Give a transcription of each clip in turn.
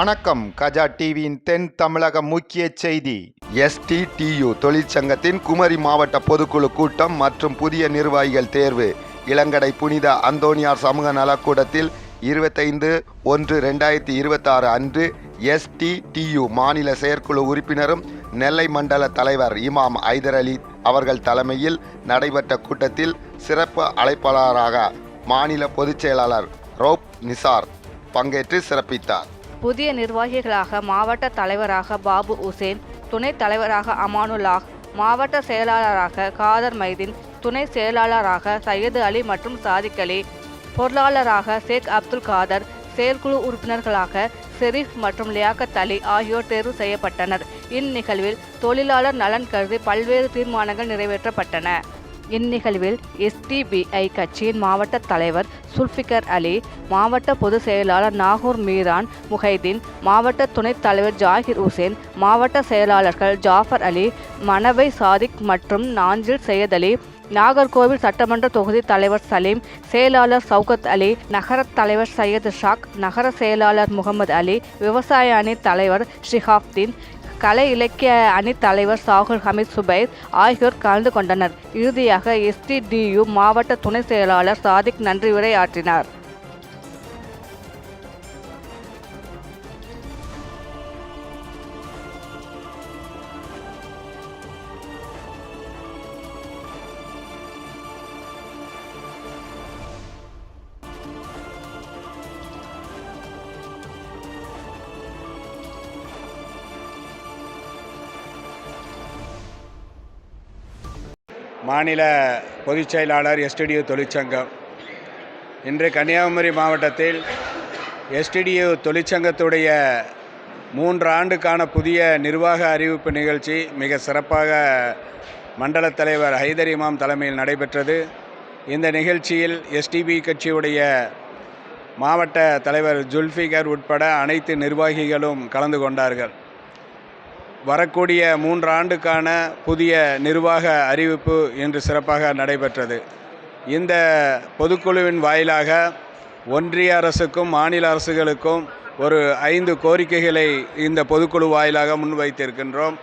வணக்கம். கஜா டிவியின் தென் தமிழக முக்கிய செய்தி. எஸ்டிடியு தொழிற்சங்கத்தின் குமரி மாவட்ட பொதுக்குழு கூட்டம் மற்றும் புதிய நிர்வாகிகள் தேர்வு. இளங்கடை புனித அந்தோனியார் சமூக நலக்கூடத்தில் இருபத்தைந்து ஒன்று ரெண்டாயிரத்தி இருபத்தாறு அன்று எஸ்டிடியு மாநில செயற்குழு உறுப்பினரும் நெல்லை மண்டல தலைவர் இமாம் ஐதர் அலி அவர்கள் தலைமையில் நடைபெற்ற கூட்டத்தில் சிறப்பு அழைப்பாளராக மாநில பொதுச் செயலாளர் ரோப் நிசார் பங்கேற்று சிறப்பித்தார். புதிய நிர்வாகிகளாக மாவட்ட தலைவராக பாபு உசேன் துணைத் தலைவராக அமானுல்லாஹ் மாவட்ட செயலாளராக காதர் மைதீன் துணை செயலாளராக சையது அலி மற்றும் சாதிக் அலி பொருளாளராக ஷேக் அப்துல் காதர் செயற்குழு உறுப்பினர்களாக ஷெரீப் மற்றும் லியாக்கத் அலி ஆகியோர் தேர்வு செய்யப்பட்டனர். இந்நிகழ்வில் தொழிலாளர் நலன் கருதி பல்வேறு தீர்மானங்கள் நிறைவேற்றப்பட்டன. இந்நிகழ்வில் எஸ்டிபிஐ கட்சியின் மாவட்ட தலைவர் சுல்ஃபிகர் அலி மாவட்ட பொதுச் செயலாளர் நாகூர் மீரான் முஹைதீன் மாவட்ட துணைத் தலைவர் ஜாகிர் உசேன் மாவட்ட செயலாளர்கள் ஜாஃபர் அலி மனவை சாதிக் மற்றும் நாஞ்சில் சையத் அலி நாகர்கோவில் சட்டமன்ற தொகுதி தலைவர் சலீம் செயலாளர் சவுகத் அலி நகர தலைவர் சையது ஷாக் நகர செயலாளர் முகமது அலி விவசாய அணி தலைவர் ஷிஹாப்தீன் கலை இலக்கிய அணி தலைவர் சாகுல் ஹமீத் சுபைர் ஆகியோர் கலந்து கொண்டனர். இறுதியாக எஸ்டிடியு மாவட்ட துணை செயலாளர் சாதிக் நன்றி உரையாற்றினார். மாநில பொதுச் செயலாளர் எஸ்டிடியூ தொழிற்சங்கம். இன்று கன்னியாகுமரி மாவட்டத்தில் எஸ்டிடியு தொழிற்சங்கத்துடைய மூன்று ஆண்டுக்கான புதிய நிர்வாக அறிவிப்பு நிகழ்ச்சி மிக சிறப்பாக மண்டல தலைவர் ஹைதர் இமாம் தலைமையில் நடைபெற்றது. இந்த நிகழ்ச்சியில் எஸ்டிபி கட்சியுடைய மாவட்ட தலைவர் ஜுல்ஃபிகர் உட்பட அனைத்து நிர்வாகிகளும் கலந்து கொண்டார்கள். வரக்கூடிய மூன்று ஆண்டுக்கான புதிய நிர்வாக அறிவிப்பு இன்று சிறப்பாக நடைபெற்றது. இந்த பொதுக்குழுவின் வாயிலாக ஒன்றிய அரசுக்கும் மாநில அரசுகளுக்கும் ஒரு ஐந்து கோரிக்கைகளை இந்த பொதுக்குழு வாயிலாக முன்வைத்திருக்கின்றோம்.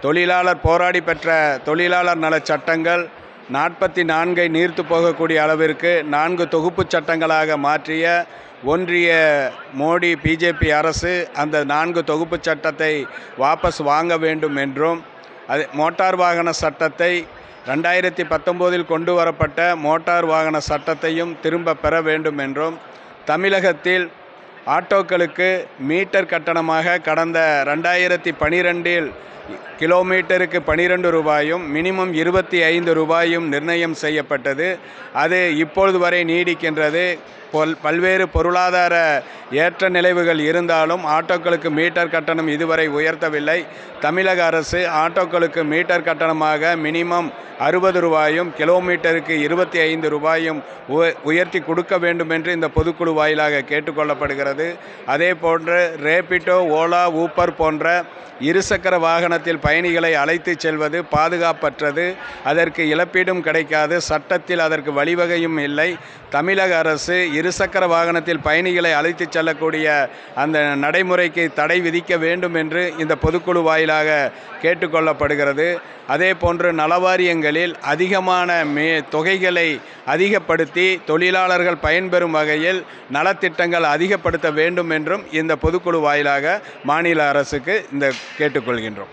தொழிலாளர் போராடி பெற்ற தொழிலாளர் நலச் சட்டங்கள் நாற்பத்தி நான்கை நீர்த்து போகக்கூடிய அளவிற்கு நான்கு தொகுப்புச் சட்டங்களாக மாற்றிய ஒன்றிய மோடி பிஜேபி அரசு அந்த நான்கு தொகுப்பு சட்டத்தை வாபஸ் வாங்க வேண்டும் என்றும் அது மோட்டார் வாகன சட்டத்தை ரெண்டாயிரத்தி பத்தொம்போதில் கொண்டு வரப்பட்ட மோட்டார் வாகன சட்டத்தையும் திரும்ப பெற வேண்டும் என்றும் தமிழகத்தில் ஆட்டோக்களுக்கு மீட்டர் கட்டணமாக கடந்த ரெண்டாயிரத்தி பனிரெண்டில் கிலோமீட்டருக்கு பனிரெண்டு ரூபாயும் மினிமம் இருபத்தி ஐந்து ரூபாயும் நிர்ணயம் செய்யப்பட்டது. அது இப்பொழுது வரை நீடிக்கின்றது. பொல் பல்வேறு பொருளாதார ஏற்ற நிலைவுகள் இருந்தாலும் ஆட்டோக்களுக்கு மீட்டர் கட்டணம் இதுவரை உயர்த்தவில்லை. தமிழக அரசு ஆட்டோக்களுக்கு மீட்டர் கட்டணமாக மினிமம் அறுபது ரூபாயும் கிலோமீட்டருக்கு இருபத்தி ஐந்து ரூபாயும் உ- உயர்த்தி கொடுக்க வேண்டும் என்று இந்த பொதுக்குழு வாயிலாக கேட்டுக்கொள்ளப்படுகிறது. அதே போன்று ரேபிட்டோ ஓலா ஊப்பர் போன்ற இருசக்கர வாகனத்தில் பயணிகளை அழைத்துச் செல்வது பாதுகாப்பற்றது. அதற்கு இழப்பீடும் கிடைக்காது. சட்டத்தில் அதற்கு வழிவகையும் இல்லை. தமிழக அரசு இருசக்கர வாகனத்தில் பயணிகளை அழைத்து செல்லக்கூடிய அந்த நடைமுறைக்கு தடை விதிக்க வேண்டும் என்று இந்த பொதுக்குழு வாயிலாக கேட்டுக்கொள்ளப்படுகிறது. அதே போன்று நலவாரியங்களில் அதிகமான மே தொகைகளை அதிகப்படுத்தி தொழிலாளர்கள் பயன்பெறும் வகையில் நலத்திட்டங்கள் அதிகப்படுத்த வேண்டும் என்றும் இந்த பொதுக்குழு வாயிலாக மாநில அரசுக்கு இந்த கேட்டுக்கொள்கின்றோம்.